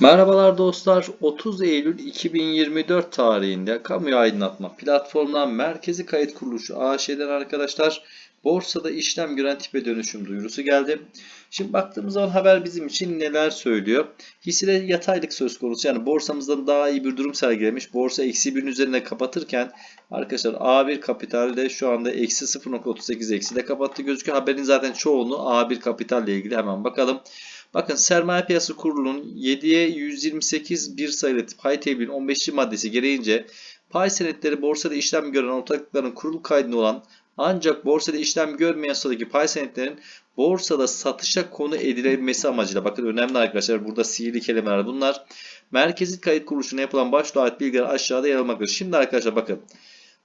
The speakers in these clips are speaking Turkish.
Merhabalar dostlar. 30 Eylül 2024 tarihinde kamuya aydınlatma platformundan Merkezi Kayıt Kuruluşu AŞ'den arkadaşlar borsada işlem gören tipe dönüşüm duyurusu geldi. Şimdi baktığımız zaman haber bizim için neler söylüyor? Hissede yataylık söz konusu yani borsamızdan daha iyi bir durum sergilemiş. Borsa eksi 1'in üzerine kapatırken arkadaşlar A1 Kapital'de şu anda eksi 0.38 eksi de kapattı gözüküyor. Haberin zaten çoğunluğu A1 Kapital ile ilgili hemen bakalım. Bakın Sermaye Piyasası Kurulu'nun 7'ye 128 bir sayılı pay tebliğin 15. maddesi gereğince pay senetleri borsada işlem gören ortaklıkların kurulu kaydında olan ancak borsada işlem görmeyen yasadaki pay senetlerin borsada satışa konu edilebilmesi amacıyla bakın önemli arkadaşlar burada sihirli kelimeler bunlar. Merkezi kayıt kuruluşuna yapılan başvuru ait bilgiler aşağıda yer almaktadır. Şimdi arkadaşlar bakın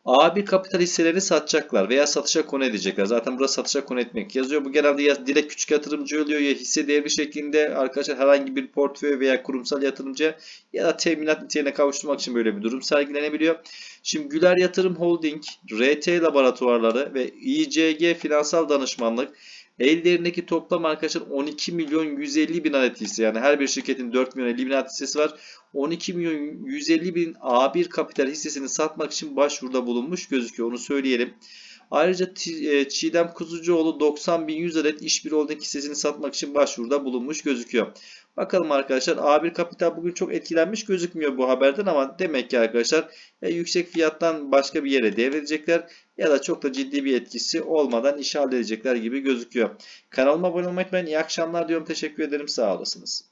A1 kapital hisselerini satacaklar veya satışa konu edecekler. Zaten burada satışa konu etmek yazıyor. Bu genelde ya direkt küçük yatırımcı oluyor ya hisse devri şeklinde arkadaşlar herhangi bir portföy veya kurumsal yatırımcı ya da teminat niteliğine kavuşturmak için böyle bir durum sergilenebiliyor. Şimdi Güler Yatırım Holding, RT Laboratuvarları ve İCG Finansal Danışmanlık Ellerindeki toplam arkadaşlar 12 milyon 150 bin adet hisse. Yani her bir şirketin 4 milyon 50 bin adet hissesi var. 12 milyon 150 bin A1 kapital hissesini satmak için başvuruda bulunmuş gözüküyor. Onu söyleyelim. Ayrıca e, Çiğdem Kuzucuoğlu 90 bin 100 adet işbir holding hissesini satmak için başvuruda bulunmuş gözüküyor. Bakalım arkadaşlar A1 Kapital bugün çok etkilenmiş gözükmüyor bu haberden ama demek ki arkadaşlar ya yüksek fiyattan başka bir yere devredecekler ya da çok da ciddi bir etkisi olmadan iş halledecekler gibi gözüküyor. Kanalıma abone olmayı unutmayın. İyi akşamlar diyorum. Teşekkür ederim. Sağ olasınız.